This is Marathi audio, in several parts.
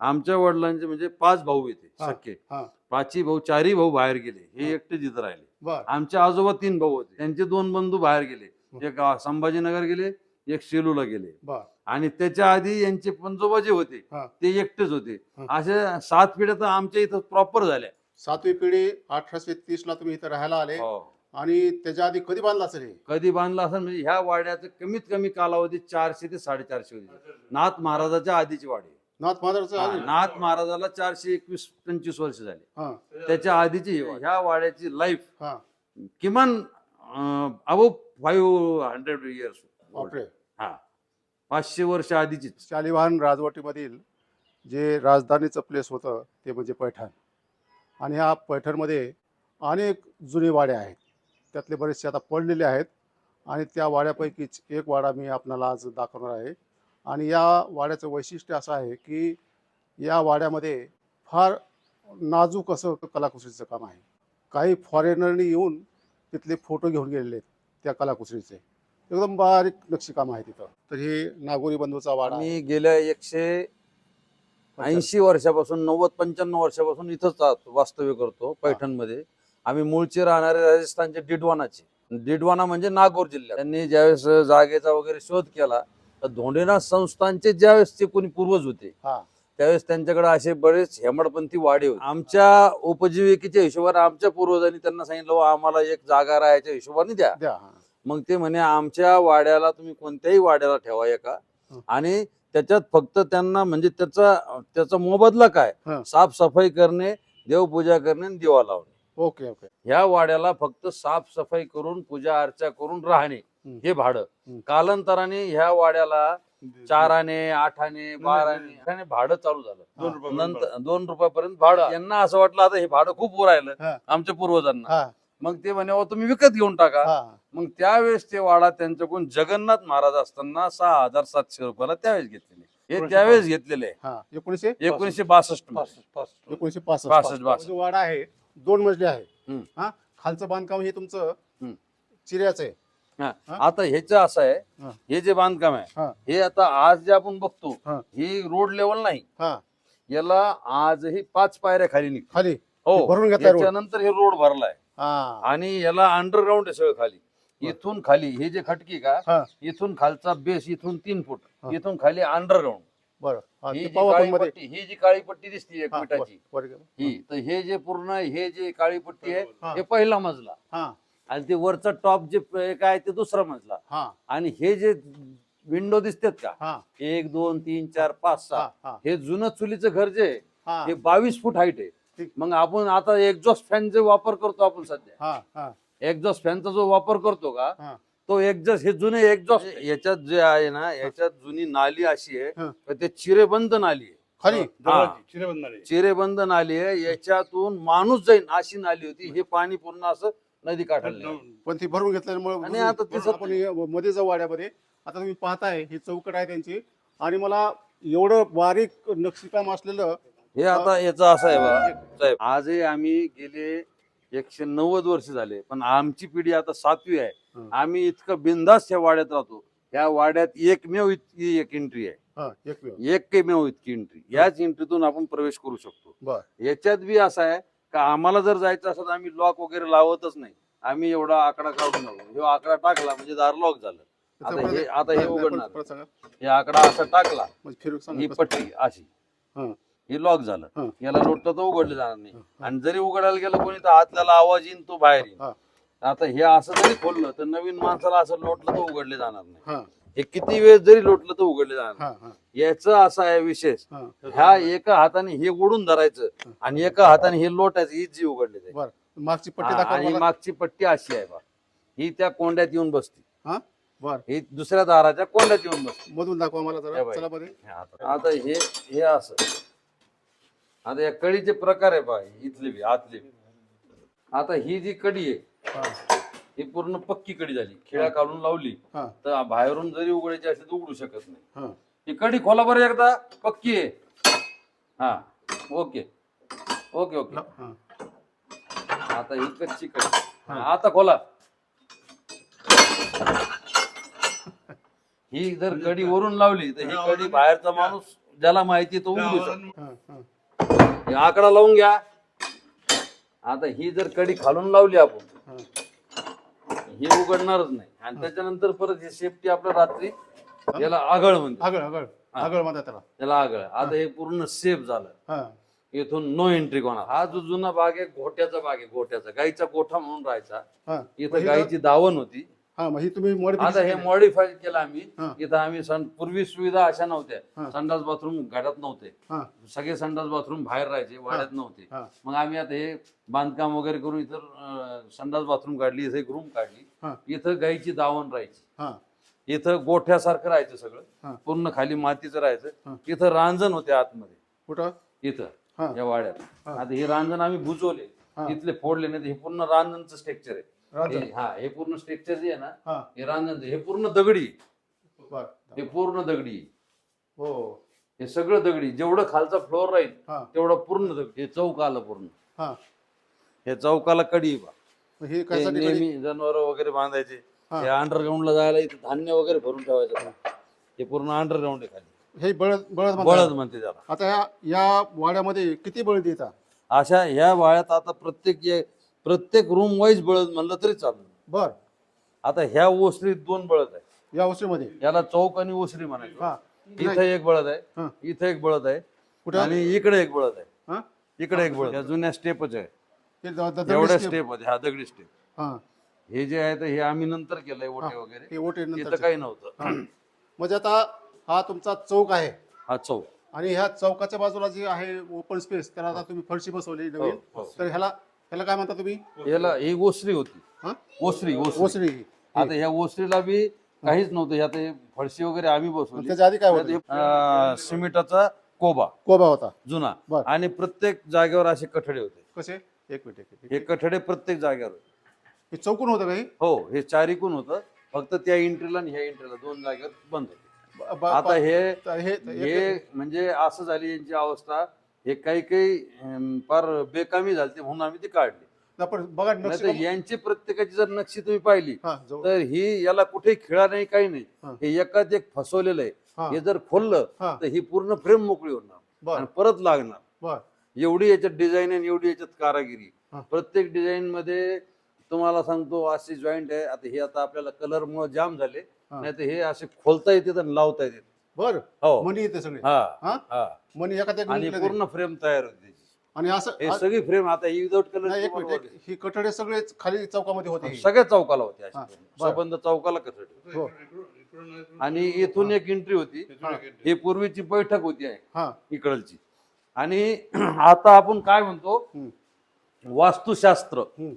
आमच्या वडिलांचे म्हणजे पाच भाऊ येते हा. सख्खे. हा. पाचही भाऊ चारही भाऊ बाहेर गेले. हे हा. एकटे जिथं राहिले. बर. आमचे आजोबा तीन भाऊ होते. त्यांचे दोन बंधू बाहेर गेले. एक आ- संभाजीनगर गेले एक सेलूला गेले. बर. आणि त्याच्या आधी यांचे पंजोबा जे होते हा. ते एकटेच होते. हा. असे सात पिढ्या तर आमच्या इथं प्रॉपर झाल्या. सातवी पिढी अठराशे तीस ला तुम्ही इथं राहायला आले. हो. आणि त्याच्या आधी कधी बांधला असेल हे? कधी बांधला असेल म्हणजे ह्या वाड्याचं कमीत कमी कालावधी चारशे ते साडेचारशे होती. नाथ महाराजाच्या आधीची वाडी. नाथ महाराजचं? नाथ महाराजाला चारशे एकवीस पंचवीस वर्ष झाली. हा. त्याच्या आधीची. ह्या वाड्याची लाईफ हा. किमान अबो फाईव्ह हंड्रेड इयर्स बापरे. हा. पाचशे वर्ष आधीचीच. शालिवाहन राजवटीमधील जे राजधानीचं प्लेस होतं ते म्हणजे पैठण. आणि ह्या पैठणमध्ये अनेक जुने वाड्या आहेत. त्यातले बरेचसे आता पडलेले आहेत. आणि त्या वाड्यापैकीच एक वाडा मी आपणाला आज दाखवणार आहे. आणि या वाड्याचं वैशिष्ट्य असं आहे की या वाड्यामध्ये फार नाजूक असं कलाकुसरीचं काम आहे. काही फॉरेनरनी येऊन तिथले फोटो घेऊन गेलेले आहेत त्या कलाकुसरीचे एकदम बारीक नक्षीकाम आहे तिथं. तर हे नागोरी बंधूचा वाडा. आम्ही गेल्या एकशे ऐंशी वर्षापासून नव्वद पंच्याण्णव वर्षापासून इथंच वास्तव्य करतो पैठणमध्ये. आम्ही मूळचे राहणारे राजस्थानचे डिडवानाचे. डिडवाना म्हणजे नागोर जिल्ह्यात. त्यांनी ज्यावेळेस जागेचा वगैरे शोध केला तर धोंडेनाथ संस्थांचे ज्यावेळेस ते कोणी पूर्वज होते हा त्यावेळेस त्यांच्याकडे असे बरेच हेमडपंथी वाडे होते आमच्या उपजीविकेच्या हिशोबाने आमच्या पूर्वजांनी त्यांना सांगितलं "बुवा, आम्हाला एक जागा राहायच्या हिशोबाने द्या. मग ते म्हणे आमच्या वाड्याला तुम्ही कोणत्याही वाड्याला ठेवा एका. आणि त्याच्यात फक्त त्यांना म्हणजे त्याचा त्याचा मोबदला काय. साफसफाई करणे देवपूजा करणे आणि दिवा लावणे ओके ओके. ह्या वाड्याला फक्त साफसफाई करून पूजा अर्चा करून राहणे हं. भाडं. कालांतराने ह्या वाड्याला चार आणे आठ आणे बारा आणे अशाने भाडं चालू झालं. दोन रुपये नंतर दोन रुपयापर्यंत भाडं. यांना असं वाटलं आता हे भाडं खूप राहिलं हा. आमच्या पूर्वजांना. हा. मग ते म्हणे "अहो, तुम्ही विकत घेऊन टाका. हा. मग त्यावेळेस ते वाडा त्यांच्याकडून जगन्नाथ महाराज असताना सहा हजार सातशे रुपयाला त्यावेळेस घेतलेले. हे त्यावेळेस घेतलेले. हा. एकोणीसशे? एकोणीसशे बासष्टमध्ये. एकोणीसशे पासष्ट पासष्ट, बासष्ट. जो वाडा आहे. दोन मजली आहे हम्म. हा खालचं बांधकाम हे तुमचं हम्म. चिऱ्याचं आहे हा. हा? आता ह्याचं असं आहे हा. हे जे बांधकाम आहे हा. हे आता आज जे आपण बघतो हा. ही रोड लेवल नाही हा याला आजही पाच पायऱ्या खाली निघतो खाली हो भरून घेतलाय रोड त्याच्यानंतर हे रोड भरलाय हा आणि याला अंडरग्राऊंड आहे सगळं खाली इथून खाली हे जे खटकी का हा इथून खालचा बेस इथून तीन फूट हा. इथून खाली अंडरग्राऊंड बरं. हा, जी काळी पट्टी ही जी काळी पट्टी दिसते एक हा, मिठाची. ही तर हे जे पूर्ण हे जे काळी पट्टी आहे हा. पहिला मजला. हा. आणि ते वरचा टॉप जे आहे ते दुसरा मजला. हा. आणि हे जे विंडो दिसतात का? हा. एक दोन तीन चार पाच सहा. हा जुनं चुलीचं घर जे आहे, हा. बावीस फूट हाईट आहे. मग आपण आता एक्झॉस्ट फॅन जे वापर करतो आपण सध्या एक्झॉस्ट फॅनचा जो वापर करतो का तो एक्झॉस्ट हे जुने एक्झॉस्ट याच्यात जे आहे ना याच्यात जुनी नाली अशी आहे हा. का ते चिरेबंद नाली आहे. खाली हा. चिरेबंद नाली आहे. याच्यातून माणूस जाईन अशी नाली होती. हे पाणी पूर्ण असं नदी काठाला पण ती भरून घेतल्यामुळे आणि आता ते सत- आपण हे मध्ये जाऊ वाड्यामध्ये. आता तुम्ही पाहताय ही चौकट आहे त्यांची. आणि मला एवढं बारीक नक्षीकाम असलेलं हे आता याचं असं आहे बघा साहेब. आजही आम्ही गेले एकशे नव्वद वर्ष झाले. पण आमची पिढी आता सातवी आहे. आम्ही इतकं बिंदास या वाड्यात राहतो. या वाड्यात एकमेव इतकी एक एंट्री आहे. हा एकमेव. इतकी एंट्री याच एंट्रीतून आपण प्रवेश करू शकतो. याच्यात बी असं आहे का आम्हाला जर जायचं असं तर आम्ही लॉक वगैरे लावतच नाही. आम्ही एवढा आकडा काढून हा आकडा टाकला म्हणजे दार लॉक झालं. आता हे आता हे उघडणार. हे आकडा असा टाकला म्हणजे ही. पट्टी अशी. हं. लॉक झालं. याला लोटलं तर उघडलं जाणार नाही. आणि जरी उघडायला गेलं कोणी तर आतल्याला आवाज येईन तो बाहेर येईल हा. आता हे असं जरी खोललं तर नवीन माणसाला असं लोटलं तर उघडले जाणार नाही. हा. किती वेळ जरी लोटलं तर उघडले जाणार याचं असं आहे विशेष. हा. ह्या एका हाताने हे ओढून धरायचं आणि एका हाताने हे लोटायचं ही जी उघडले जाईल. मागची पट्टी आणि. मागची पट्टी अशी आहे बा. ही त्या कोंड्यात येऊन बसते. हा? बर. ही दुसऱ्या दाराच्या कोंड्यात येऊन बसते. मधून दाखवा मला आता हे हे असं. आता या कडीचे प्रकार आहे पहा इथले बी आतले बी. आता ही जी कडी आहे हा. ही पूर्ण पक्की कडी झाली. खिळा काढून लावली हा. तर बाहेरून जरी उघडायची असेल तर उघडू शकत नाही. हा. ही कडी खोला बरं एकदा पक्की आहे. हा ओके. Okay okay. ला- हा. आता ही कच्ची कडी. हा, आता खोला. ही जर कडी वरून लावली तर ही कडी बाहेरचा माणूस ज्याला माहिती तो उघडू शकतो. हा, हा, हे आकडा लावून घ्या. आता ही जर कडी खालून लावली आपण हा. ही उघडणारच नाही. आणि त्याच्यानंतर परत हे सेफ्टी आपलं रात्री याला आगळ म्हणते आगळ आगळ. आगळ म्हणतात त्याला. त्याला आगळ. आता हे पूर्ण सेफ झालं. हा. इथून नो एंट्री कोणा हा जो जुना बाग आहे गोट्याचा बाग आहे गोट्याचा गाईचा गोठा म्हणून राहायचा. हा. इथं गाईची दावण होती. हा मग ही तुम्ही आता मॉडिफिकेशन हे मॉडीफाय केलं आम्ही. हा. इथं आम्ही सं- पूर्वी सुविधा अशा नव्हत्या. हा. संडास बाथरूम घरात नव्हते. हा. सगळे संडास बाथरूम बाहेर राहायचे वाड्यात नव्हते. हा. मग आम्ही आता हे बांधकाम वगैरे करून इथं अं, संडास बाथरूम काढली इथं एक रूम काढली. इथं गाईची दावण राहायची. हा. इथं गोठ्यासारखं राहायचं हा. सगळं पूर्ण खाली मातीचं हा. राहायचं इथं रांजण होते आतमध्ये. कुठं? इथं हा. या वाड्यात. हा. आता हे रांजण आम्ही बुजवले. हा. तिथले फोडले नाही हे पूर्ण रांजणचं स्ट्रक्चर आहे. रांजण. हे- हा हे पूर्ण स्ट्रक्चर जे आहे ना हा. हे रांजणचं हे पूर्ण दगडी. आहे. बर. हे पूर्ण दगडी. आहे. हो. हे सगळं दगडी. जेवढं खालचा फ्लोअर राहील हा. तेवढं पूर्ण दगडी. हे चौक आलं पूर्ण. हा. हे चौकाला कडी आहे बा. मग हे हे कशासाठी कधी- नेहमी जनावर वगैरे बांधायचे. हा. हे अंडरग्राऊंडला जायला इथे धान्य वगैरे भरून ठेवायचं. हे. पूर्ण अंडरग्राऊंड आहे खाली. हे बळद बळद बळद म्हणतात म्हणते त्याला. आता या या वाड्यामध्ये किती बळद येतात? अशा ह्या वाळ्यात आता प्रत्येक प्रत्येक रूम वाईज बळद म्हणलं तरी चालेल बर. आता ह्या ओसरीत दोन बळद आहे. या वस्तीमध्ये याला चौक आणि ओसरी म्हणायचं. हा. इथं एक बळद हा. आहे इथं एक बळद आहे. कुठं? आणि इकडे एक बळद आहे. हा? इकडे एक बळद या जुन्या स्टेपच आहे. हे द- द- दगडी एवढ्या स्टेप. स्टेप होते हा दगडी स्टेप हा. हे जे आहे हे आम्ही नंतर केलंय ओटे वगैरे. हे ओटे इथं नंतर काही नव्हतं. म्हणजे आता हा तुमचा चौक आहे. हा चौक. आणि ह्या चौकाच्या बाजूला जे आहे ओपन स्पेस त्याला आता तुम्ही फरशी बसवली नवीन. हो. तर ह्याला ह्याला काय म्हणता तुम्ही? याला ही ओसरी होती. हा? ओसरी ओसरी. ओसरी. आता ह्या ओसरीला बी काहीच नव्हतं. ह्यात हे फळशी वगैरे आम्ही बसवली. त्याच्या आधी काय त्यात होतं? हे, अं, सिमेंटाचा कोबा. कोबा होता. जुना. आणि प्रत्येक जागेवर असे कठडे होते. कसे? एक मिनिट एक मिनिट. हे कठडे प्रत्येक जागेवर होते. हे चौकून होतं काही हो? हे चारिकून होतं. फक्त त्या एंट्रीला आणि ह्या एंट्रीला दोन जागेवर बंद होते. आता हे हे हे म्हणजे असं झाली यांची अवस्था. हे काही काही अं, फार बेकामी झाली म्हणून आम्ही ती काढली. बघा नक्षी यांची प्रत्येकाची जर नक्षी तुम्ही पाहिली हा जवळ. तर ही याला कुठे खिळा नाही काही नाही. हा. एकात एक फसवलेलं आहे. हा. हे जर खोललं हा. तर ही पूर्ण फ्रेम मोकळी होणार. बर. आणि परत लागणार. बर. एवढी याच्यात डिझाईन आणि एवढी याच्यात कारागिरी. हा. प्रत्येक डिझाईन मध्ये तुम्हाला सांगतो असे जॉईंट आहे. आता हे आता आपल्याला कलर मुळे जाम झाले. हा. नाही तर हे असे खोलता येते आणि लावता येते बर. हो. मनी येते सगळे. हा हा? हा. मनी एखाद्या आणि. पूर्ण फ्रेम तयार होते. आणि असं हे सगळी फ्रेम आता ही विदाउट नाही, एक कलर मिनिट एक- ही कठडे सगळे खाली चौकामध्ये होते. सगळ्या चौकाला होते हा. बरं. सबंध चौकाला कसं हो. आणि इथून एक एंट्री होती. हा पूर्वीची बैठक होती आहे हा. इकडची आणि आता आपण काय म्हणतो? हम्म, वास्तुशास्त्र. हम्म,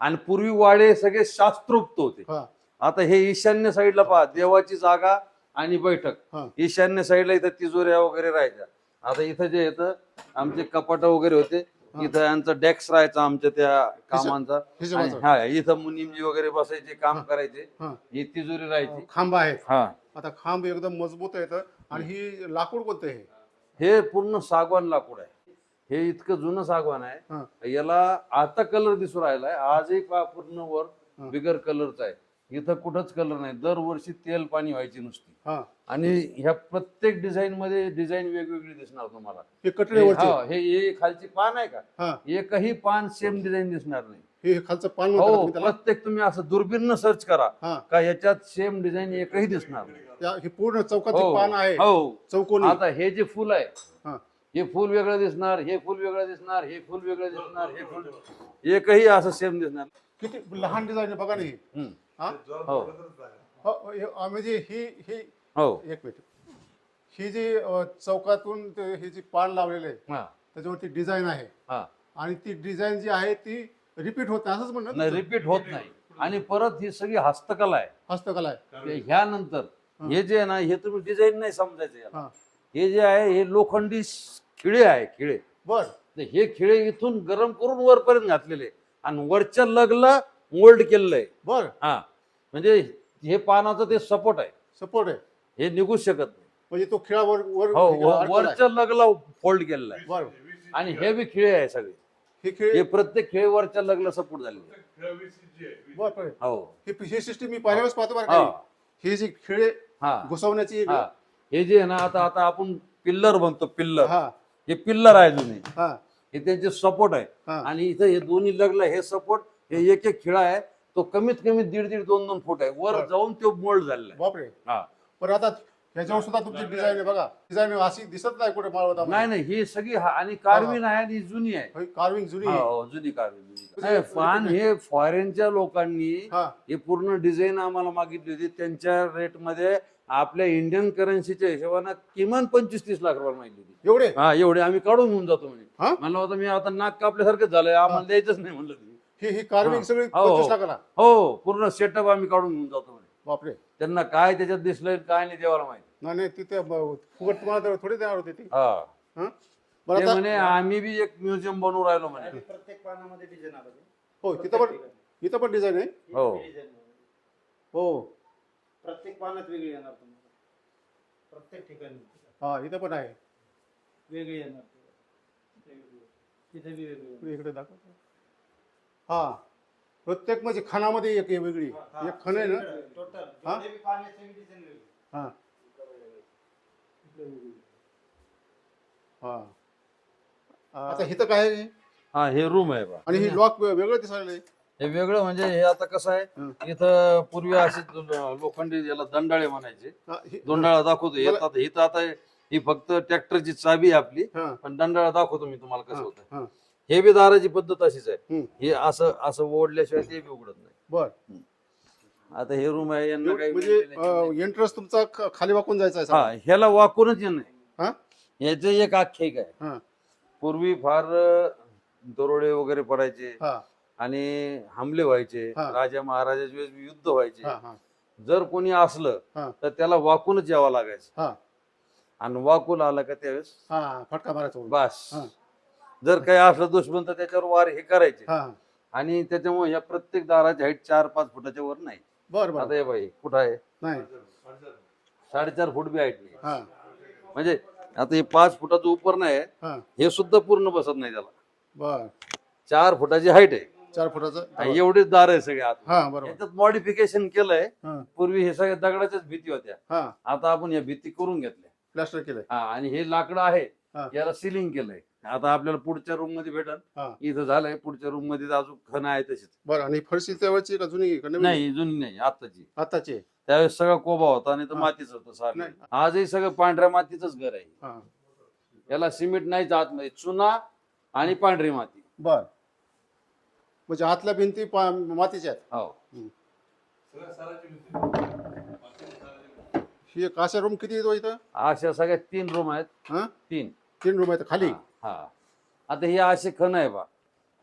आणि पूर्वी वाडे सगळे शास्त्रोक्त होते. हा. आता हे ईशान्य साईडला पहा देवाची जागा आणि बैठक. हा. ईशान्य साईडला इथं तिजोऱ्या वगैरे राहायच्या. आता इथं जे येतं आमचे कपाट वगैरे होते इथं यांचा डेस्क राहायचा आमच्या त्या कामांचा. हिशोबाचं. आणि हा इथं मुनिमजी वगैरे बसायचे काम करायचे हा. ही तिजोरी राहायची. खांब आहे हा. आता खांब एकदम मजबूत आहे आणि ही लाकूड कोणतं आहे? हे पूर्ण सागवान लाकूड आहे. हे इतकं जुनं सागवान आहे. हा. याला आता कलर दिसू राहिलाय. आजही पूर्ण वर. बिगर कलरचा आहे इथं कुठंच कलर नाही. दरवर्षी तेल पाणी व्हायची नुसती. हा. आणि ह्या प्रत्येक डिझाईन मध्ये डिझाईन वेगवेगळी दिसणार तुम्हाला. हे हे हा, हे हे खालची पान आहे का? हा. एकही पान सेम डिझाईन दिसणार नाही. हे खालचं पान हो तुम्ही त्याला? प्रत्येक तुम्ही असं दुर्बीन सर्च करा हा. का याच्यात सेम डिझाईन एकही दिसणार नाही. त्या- हे पूर्ण चौकाचे पान आहे. हो. चौकोनी. आता हे जे फुल आहे हा. हे फुल वेगळं दिसणार हे फुल वेगळं दिसणार हे फुल वेगळं दिसणार हे फुल एकही असं सेम दिसणार किती लहान डिझाईन बघा नाही हम्म. हा? हो. हो, हे- अं, म्हणजे ही ही हो. एक मिनिट. ही जी अं, चौकातून ते- हे जी पान लावलेलं आहे हा. त्याच्यावरती डिझाईन आहे. हा. आणि ती डिझाईन जी आहे ती रिपीट होत नाही असंच म्हणणं नाही ना? रिपीट होत नाही. आणि परत ही सगळी हस्तकला आहे. हस्तकला आहे. ते ह्यानंतर हे. जे आहे ना हे तुम्ही डिझाईन नाही समजायचं याला. हा. हे जे आहे हे लोखंडी खिळे आहे खिळे. बर. तर हे खिळे इथून गरम करून वरपर्यंत घातलेले. आणि वरच्या लगला मोल्ड केलेलं आहे. बर. हा. म्हणजे हे पानाचं ते सपोर्ट आहे. सपोर्ट आहे. हे निघूच शकत नाही. म्हणजे तो खेळा वर वर हो. वरच्या लगला फोल्ड केलेला आहे. बर. आणि हे बी खिळे आहे सगळे. हे खेळ हे प्रत्येक खेळ वरच्या लगला सपोर्ट झालेले आहे. बर बर. हो ही ही सिस्टीम मी पहिल्याच पाहतो बरं हा का. ही. जी खेळे हा. घुसवण्याची एक- हा. हे जे आहे ना आता आता आपण पिल्लर बनतो पिल्लर. हा. हे पिल्लर आहे जुने. हा. हे त्यांचे सपोर्ट आहे. हा. आणि इथं हे दोन्ही लगला हे सपोर्ट हे एक एक खिळा आहे तो कमीत कमी दीड दीड दोन दोन फूट आहे. वर बरं. जाऊन तो मोल्ड झालेला आहे. बापरे. हा. पण आता ह्याच्यावर सुद्धा तुमची डिझाईन आहे बघा. डिझाईन अशी दिसत नाही कुठे माळवता नाही नाही ही सगळी हा- आणि कार्विन आहे आणि जुनी आहे. कार्विंग जुनी हा, आहे. हो, जुनी कार्विन जुनी नाही, पण हे फॉरेनच्या लोकांनी हा. हे पूर्ण डिझाईन आम्हाला मागितली होती. त्यांच्या रेटमध्ये आपल्या इंडियन करन्सीच्या हिशोबानं किमान पंचवीस तीस लाख रुपये मागितली होती. एवढे? हा एवढे. आम्ही काढून घेऊन जातो म्हणे. हा? म्हणलं होतं मी आता नाक कापल्यासारखंच झालंय. आम्हाला द्यायचंच नाही म्हणलं तुम्ही. ही ही कार्विंग हा. सगळी हो, हो. लाखाला? हो पूर्ण सेटअप आम्ही काढून घेऊन जातो म्हणे. बापरे. त्यांना काय त्याच्यात दिसलंय काय नाही देवाला माहिती. नाही नाही तिथे ब- फुकट तुम्हाला तर थोडी देणार होती ती. हा. हा? बरं ते आता म्हणे आम्ही बी एक म्युझियम बनवून राहिलो म्हणे. प्रत्येक पानामध्ये डिझाईन आलं हो तिथं पण इथं पण डिझाईन आहे? हो. हो. प्रत्येक पानात वेगळी येणार तुम्हाला. प्रत्येक ठिकाणी. हा इथं पण आहे. वेगळी येणार तिथे बी वेगळी येणार. इकडे दाखव. हा. प्रत्येक म्हणजे खानामध्ये एक आहे वेगळी. एक खण आहे ना? टोटल हा? हा. हा. आता इथं काय आहे? हा हे रूम आहे बा. आणि ही लॉक वेगळं दिसायला आहे. हे वेगळं म्हणजे हे आता कसं हं. आहे इथं पूर्वी असे लोखंडी याला दंडाळे म्हणायचे. हा, ही- दोंडाळा दाखवतो. हे मला- आता इथं आता ही फक्त ट्रॅक्टरची चाबी आहे आपली. हा. पण दंडाळा दाखवतो मी तुम्हाला कसं होतं हा. हे बी दाराची पद्धत अशीच आहे हम्म. हे असं असं ओढल्याशिवाय ते बी उघडत नाही बर आता हे रूम आहे यांना काही म्हणजे नाही. एंट्रन्स तुमचा ख- खाली वाकून जायचा आहे हा. ह्याला वाकूनच येणं हा? आहे याचं एक आख्यायिक आहे हा पूर्वी फार अं, दरोडे वगैरे पडायचे हा आणि हमले व्हायचे हा. राजा महाराजाच्या वेळेस युद्ध व्हायचे हा हा जर कोणी असलं हा. तर त्याला वाकूनच यावं लागायचं हा आणि वाकून आला का त्यावेळेस हा फटका मारायचा. बस हा. जर काही असलं दुश्मन तर त्याच्यावर वार हे करायचे. हा. आणि त्याच्यामुळे या प्रत्येक दाराची हाईट चार पाच फुटाच्या वर नाही. बर आता हे बाई कुठं आहे? नाही. साडेचार फूट बी हाईट नाही. हा. म्हणजे आता हे पाच फुटाचं उपर नाही आहे, हा. हे सुद्धा पूर्ण बसत नाही त्याला. बर. चार फुटाची हाईट आहे. चार फुटाचं? आणि एवढेच दार आहे सगळे आत हा बरोबर. याच्यात मॉडिफिकेशन केलंय. हा. पूर्वी हे सगळ्या दगडाच्याच भीती होत्या. हा. आता आपण या भीती करून घेतल्या. प्लास्टर केलंय. हा आणि हे लाकडं आहे. हा. याला सिलिंग केलंय. आता आपल्याला पुढच्या रूममध्ये भेटल. इथं झालंय पुढच्या रूममध्ये अजून खण आहे तशीच. बरं आणि फरशी तेव्हाची का जुनी का? नवीन? नाही जुनी नाही आताची आताची आहे. त्यावेळेस सगळं कोबा होता आणि तर हा. मातीच होतं सारं नाही. आजही सगळं पांढऱ्या मातीचंच घर आहे. हा. याला सिमेंट नाहीच आतमध्ये. चुना आणि पांढरी माती. बर. म्हणजे आतल्या भिंती पा- मातीच्या आहेत. हो. ही काशा रूम किती येतो इथं? अशा सगळ्या तीन रूम आहेत. हा? तीन. तीन रूम आहेत खाली. हा. आता हे असे खण आहे बा.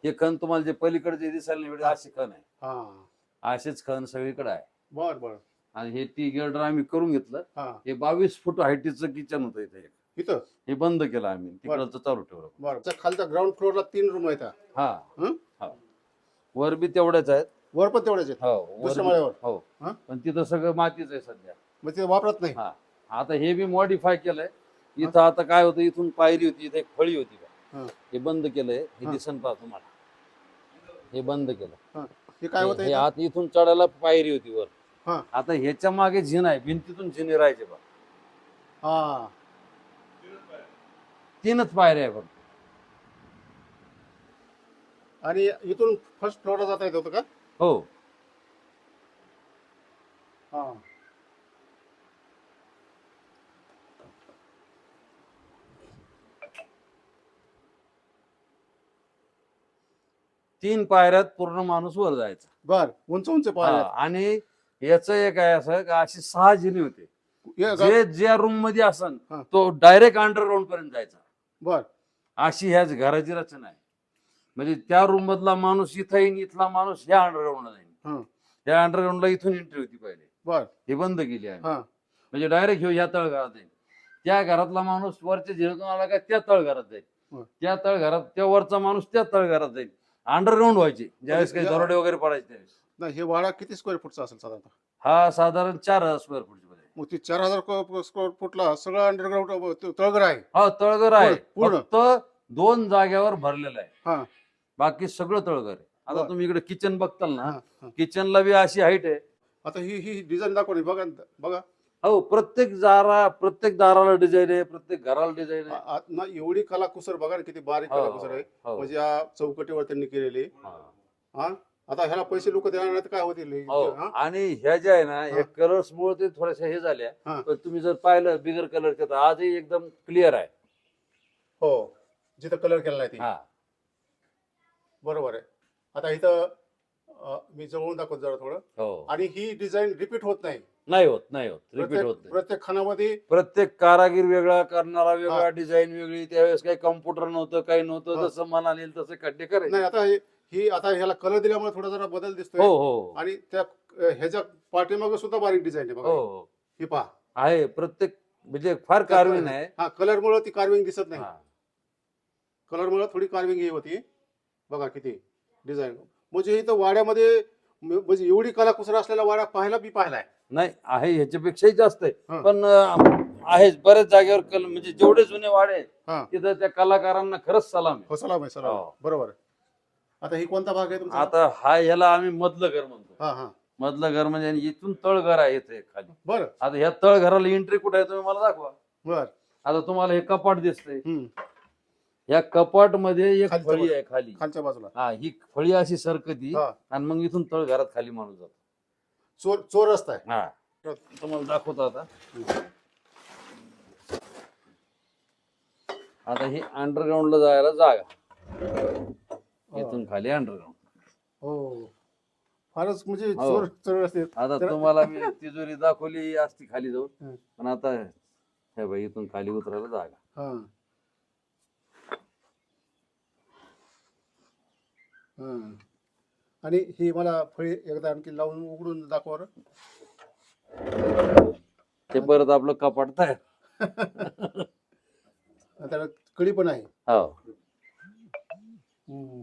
हे खण तुम्हाला जे पलीकडचे दिसायला नाही भेटत, असे खण आहे. हा. असेच खण सगळीकडे आहे. बर बर. आणि हे टी गर्डर आम्ही करून घेतलं. हा. हे बावीस फूट हाईटीचं किचन होतं इथे एक. इथं? हे बंद केलं आम्ही. तिकडचं चालू ठेवलं. बर. त्या खालच्या ग्राउंड फ्लोअरला तीन रूम आहेत. हा. हा? हं? हा वर बी तेवढ्याच आहेत. वर पण तेवढेच आहेत. हो वर दुसऱ्या बी- माळ्यावर? हो. हा? पण तिथं सगळं मातीच आहे सध्या. मग ते वापरत नाही. हा. आता हे बी मॉडीफाय केलंय. इथं आता काय होतं इथून पायरी होती इथे एक फळी होती हा. का हे बंद केलंय हे हा. दिसन पहा तुम्हाला हे बंद केलं. हा. हे काय होतं हे? आत इथून चढायला पायरी होती वर. हा. आता ह्याच्या मागे झिन आहे भिंतीतून झिने राहायचे बा हा. तीनच पायऱ्या आहे फक्त आणि इथून फर्स्ट फ्लोअरला जाता येत होतं का? हो. हा. तीन पायऱ्यात पूर्ण माणूस वर जायचा. बर उंच उंच हा, आणि याच एक आहे असं का अशी सहा जिने होते. जे ज्या रूममध्ये असन हा. तो डायरेक्ट अंडरग्राऊंड पर्यंत जायचा. बर. अशी ह्याच घराची रचना आहे. म्हणजे त्या रूम मधला माणूस इथं येईन इथला माणूस ह्या अंडरग्राऊंडला हा. त्या अंडरग्राऊंडला इथून एंट्री होती पहिले. बर. हे बंद केली आहे हा. म्हणजे डायरेक्ट ह्यो ह्या तळघरात जाईल त्या घरातला माणूस वरच्या झिरतून आला का त्या तळघरात जाईल हं. त्या तळघरात त्या वरचा माणूस त्या तळघरात जाईल अंडरग्राऊंड व्हायचे. ज्यावेळेस काही या- दरोडे वगैरे पडायचे त्यावेळेस. नाही हे वाडा किती स्क्वेअर फूटचा असेल साधारणतः? हा साधारण चार हजार स्क्वेअरमध्ये. मग ती चार हजार स्क्वेअर फूटला सगळं अंडरग्राऊंड तळघर आहे. हा तळघर आहे. पूर्ण- फक्त दोन जाग्यावर भरलेलं आहे. हा. बाकी सगळं तळघर आहे. आता बरं. तुम्ही इकडे किचन बघताल ना हा हा. किचनला बी अशी हाईट आहे. आता ही ही डिझाईन दाखवली बघा बघा. हो प्रत्येक दारा प्रत्येक दाराला डिझाईन आहे प्रत्येक घराला डिझाईन आहे. आ- आ- ना एवढी कलाकुसर बघा ना किती बारीक हो, कलाकुसर आहे. हो, म्हणजे या चौकटीवर त्यांनी केलेली. हा. हा? आता ह्याला पैसे लोक देणार नाही तर काय होतील हो? हा? आणि ह्या ज्या आहे ना हा. कलर्स मुळे ते थोड्याशा हे झाल्या. हा. पण तुम्ही जर पाहिलं बिगर कलरच्या तर आजही एकदम क्लिअर आहे. हो जिथं कलर केलेला आहे ती. हा. बरोबर आहे. आता इथं अ, मी जवळून दाखवतो जरा थोडं. हो. आणि ही डिझाईन रिपीट होत नाही. नाही होत नाही होत. रिपीट प्रत्येक होत नाही. प्रत्येक खानामध्ये प्रत्येक कारागीर वेगळा करणारा वेगळा हा. डिझाईन वेगळी त्यावेळेस काही कम्प्युटर नव्हतं काही नव्हतं हा. जसं मनाला येईल तसे खड्डे करायचे नाही आता हे ही आता ह्याला कलर दिल्यामुळे थोडा जरा बदल हो दिसतोय हो. आणि त्या अ, ह्याच्या पाठीमागे सुद्धा बारीक डिझाईन आहे हो बघा. हो ही. पहा. आहे प्रत्येक म्हणजे फार कार्विन आहे. हा कलर मुळे ती कार्विंग दिसत नाही. हा. कलर मुळे थोडी कार्विंग ही होती. बघा किती डिझाईन म्हणजे इथं वाड्यामध्ये म्हणजे एवढी कलाकुसर असलेल्या वाड्या पाहायला मी पाहिलाय. नाही आहे ह्याच्यापेक्षाही जास्त आहे. हा. पण अं, आहे बऱ्याच जागेवर कल म्हणजे जेवढे जुने वाडे आहेत, हा. तिथं त्या कलाकारांना खरंच सलाम आहे. हो सलाम आहे सलाम आहे. हो. बरोबर आहे. आता ही कोणता भाग आहे तुमचा? आता हा ह्याला आम्ही मधलं घर म्हणतो. हा हा. मधलं घर म्हणजे आणि इथून तळघर आहे इथे खाली. बरं. आता ह्या तळघराला एंट्री कुठे आहे तुम्ही मला दाखवा. बर. आता तुम्हाला हे कपाट दिसतंय. हम्म. या कपाटमध्ये एक फळी. आहे खाली. खालच्या बाजूला. हा ही फळी अशी सरकती हा. आणि मग इथून तळघरात खाली माणूस जातो. चोर चोर रस्ता आहे. हा. तुम्हाला दाखवतो आता. आता ही अंडरग्राऊंडला जायला जागा. इथून खाली अंडरग्राऊंड हो. फारच म्हणजे हो. चोर चोर रस्ते आता तर- तुम्हाला मी तिजोरी दाखवली असती खाली जाऊन. हं. पण आता हे बाई इथून खाली उतरायला जागा. हा. हा. आणि ही मला फळी एकदा आणखी लावून उघडून दाखवा बरं. ते परत आपलं कपाट तयार आणि त्याला कडी पण आहे हो हम्म.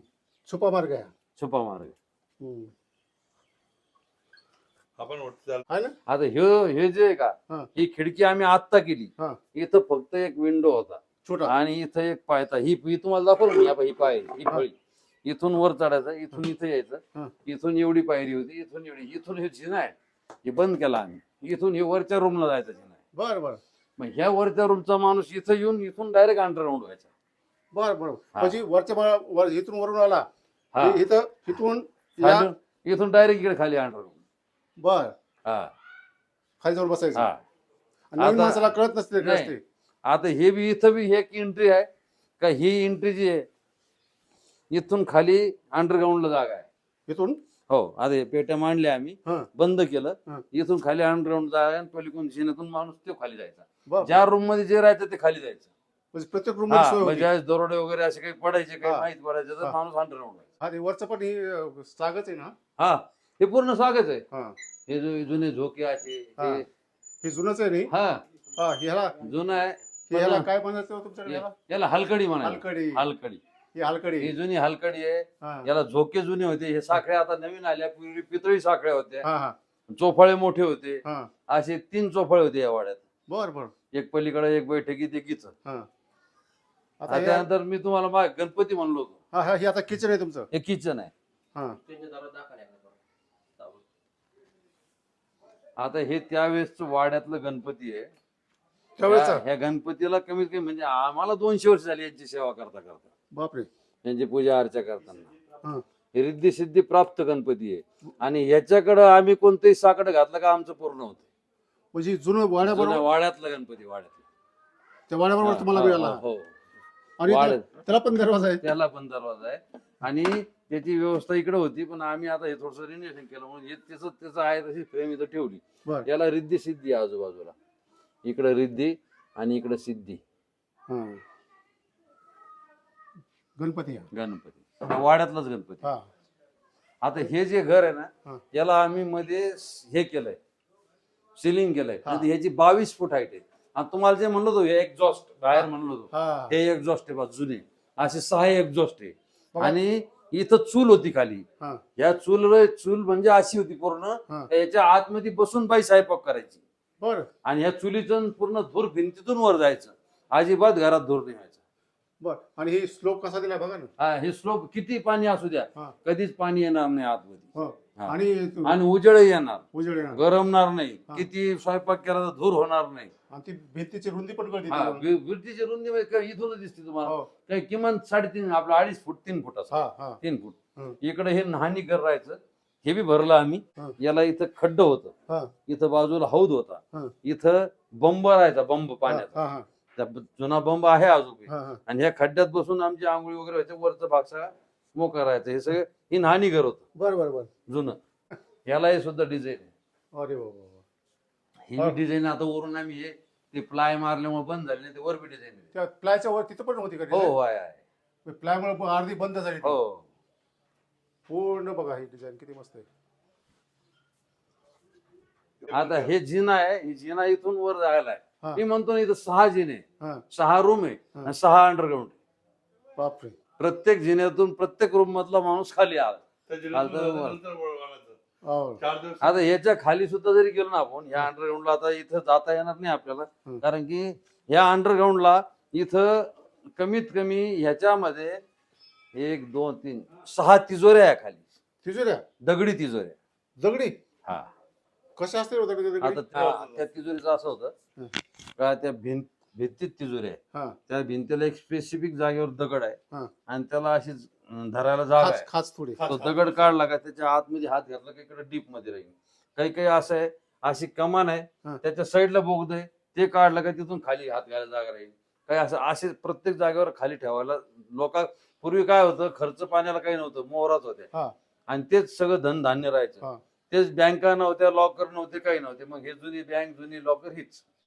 छुपा मार्ग आहे हा. छुपा मार्ग हम्म. आपण आहे ना आता हे हे जे आहे का हा. ही खिडकी आम्ही आत्ता केली हा. इथं फक्त एक विंडो होता छोटा आणि इथं एक पायता ही ही तुम्हाला दाखवलं ना ही पाय ही हा. फळी इथून वर चढायचं इथून इथं हा. यायचं इथून एवढी पायरी होती इथून एवढी इथून हे जिना आहे हे बंद केला आम्ही. इथून हे वरच्या रूमला जायचं जिना आहे. बर बर. मग ह्या वरच्या रूमचा माणूस इथं येऊन इथून डायरेक्ट अंडरग्राऊंड व्हायचा. बर बर. हा. म्हणजे वरच्या मा- वर इथून वरून आला हा. इ- इथं इथून या खाली- इथून डायरेक्ट इकडे खाली अंडरग्राऊंड बर. हा. खाली जाऊन बसायचं. हा. आणि नवीन आता- माणसाला कळत नसते नाही. रस्ते आता हे बी इथं बी एक एंट्री आहे. का ही एंट्री जी आहे इथून खाली अंडरग्राऊंडला जागा आहे. इथून? हो हे पेट्या मांडल्या आम्ही हा. बंद केलं. इथून खाली अंडरग्राऊंड जागा आहे आणि पलीकडून जिन्यातून माणूस तो खाली जायचा. बर ज्या रूममध्ये जे राहायचं ते खाली जायचं. म्हणजे प्रत्येक रूम हा सोय म्हणजे होती. ज्यावेळेस दरोडे वगैरे असे काही पडायचे काही हा. माहीत पडायचं तर हा. माणूस अंडरग्राऊंड हा ते वरचं पण ही अं, सागच आहे ना? हा हे पूर्ण स्वागत आहे. हा. हे जो जुने झोके असे हा. हे- हे जुनंच आहे हा. हा ह्याला जुनं आहे. ह्याला पण- काय म्हणायचं हो तुमच्याकडे ह्याला? याला हलकडी म्हणाली हलकडी. हलकडी. ही हलकडी. ही जुनी हलकडी आहे. हा. याला झोके जुने होते. हे साखळ्या आता नवीन आल्या. पूर्वी पितळी साखळ्या होत्या. हा हा. चोफाळे मोठे होते. हा. असे तीन चोफाळे होते या वाड्यात. बर बर. एक पलीकडे एक बैठकीत एक इथं. आता आणि हे- त्यानंतर मी तुम्हाला माग गणपती म्हणलो होतो. हा हा हे आता किचन आहे तुमचं? हे किचन आहे. हा. आता हे त्यावेळेस वाड्यातलं गणपती आहे. ह्या गणपतीला कमीत कमी म्हणजे आम्हाला दोनशे वर्ष झाली यांची सेवा करता करता. बापरे. यांची पूजा अर्चा करताना. हा. रिद्धी सिद्धी प्राप्त गणपती आहे. आणि ह्याच्याकडं आम्ही कोणतंही साकडं घातलं का आमचं पूर्ण होतं. म्हणजे जुनं जुन्या वाड्याबरोबर वाड्यातलं गणपती वाड्यातलं. त्या वाड्याबरोबर तुम्हाला हो, मिळाला. आणि वाड्यात. त्या- त्याला पण दरवाजा आहे. त्याला पण दरवाजा आहे. आणि त्याची व्यवस्था इकडे होती पण आम्ही आता हे थोडस रिनोव्हेशन केलं म्हणून हे त्याचं त्याचं आहे तशी फ्रेम इथं ठेवली. याला रिद्धी सिद्धी आहे आजूबाजूला. इकडे रिद्धी आणि इकडे सिद्धी. हा. गणपती. गणपती. हा वाड्यातलाच गणपती. हा. आता हे जे घर आहे हा. ना याला आम्ही मध्ये स- हे केलंय. सिलिंग केलंय. हा. म्हणजे ह्याची बावीस फूट हाईट आहे. आणि तुम्हाला जे म्हणलो होतो एक्झॉस्ट बाहेर म्हणलो होतो. हा. हे एक्झॉस्ट आहे बा जुने. असे सहा एक्झॉस्ट आहे. बघा. आणि इथं चूल होती खाली. हा. या चूल चूल म्हणजे अशी होती पूर्ण. हा. याच्या आतमध्ये बसून बाई स्वयंपाक करायची. बर. आणि ह्या चुलीतून पूर्ण धूर भिंतीतून वर जायचं. अजिबात घरात धूर नाही व्हायचं. बर. आणि हे स्लोप कसा दिलाय बघा ना. हा हे स्लोप किती पाणी असू द्या हा. कधीच पाणी येणार नाही आतमध्ये. हो. हा. आणि आणि उजेडही येणार. उजेड येणार. गरमणार नाही. हा. किती स्वयंपाक केला तर धूर होणार नाही. आणि ती भिंतीची रुंदी पण कळते हा. वि- रुंदी म्हणजे काय इथूनच दिसते तुम्हाला. हो. काही किमान साडेतीन आपलं अडीच फूट तीन फूट असं. हा हा. तीन फूट. इकडे हे नहाणी घर राहायचं. हे बी भरलं आम्ही. हं. याला इथं खड्ड होतं. हा. इथं बाजूला हौद होता. हं. इथं बंब राहायचा बंब पाण्याचा. हा हा. त्या जुना बंब आहे अजून हा हा. आणि ह्या खड्ड्यात बसून आमची आंघोळी वगैरे व्हायचं वरचा भाग सगळा मोकळा राहायचा हे सगळं ही नहाणी घर होतं. बर बर बर. जुनं. याला हे सुद्धा डिझाईन आहे. अरे बाबा ही हा. डिझाईन आता वरून आम्ही हे ते प्लाय मारल्यामुळे बंद झाले ते वर बी डिझाईन त्या प्लायच्या वर तिथं पण होती का हो हो आहे. आहे प्लायमुळे अर्धी बंद झाली ती. हो. पूर्ण बघा ही डिझाईन किती मस्त आहे. आता हे जिना आहे ही जिना इथून वर जायला. आहे मी म्हणतो ना इथं सहा जिने हा. सहा रूम आहे. आणि सहा अंडरग्राऊंड बापरे. प्रत्येक जिन्यातून प्रत्येक रूम मधला माणूस खाली आला. आता. हो. चार दिवस याच्या खाली सुद्धा जरी गेलो ना आपण या अंडरग्राऊंडला आता इथं जाता येणार नाही आपल्याला. हम्म. कारण की या अंडरग्राऊंडला इथं कमीत कमी ह्याच्यामध्ये एक दोन तीन सहा तिजोऱ्या आहे खाली. तिजोऱ्या? दगडी तिजोऱ्या. दगडी? हा. कशा असते हो दगडी दगडी आता त्या- त्या तिजोरीचं असं होतं. हं. का त्या भिंत भिंतीत तिजोरी आहे. हा. त्या भिंतीला एक स्पेसिफिक जागेवर दगड आहे. हा. आणि त्याला अशी धरायला जागा खाच आहे. खाच थोडी तो दगड काढला का त्याच्या आतमध्ये हात घातला का इकडे डीपमध्ये राहील. काही काही असं आहे अशी कमान आहे. हा. त्याच्या साईडला बोगद आहे. ते काढलं का तिथून खाली हात घालायला जागा राहील. काही असं असे प्रत्येक जागेवर खाली ठेवायला लोका पूर्वी काय होतं खर्च पाण्याला काही नव्हतं मोहराच हा. होत्या आणि तेच सगळं धन धान्य हा. राहायचं तेच बँका नव्हत्या लॉकर नव्हते काही नव्हते. मग हे जुनी बँक जुनी लॉकर हीच.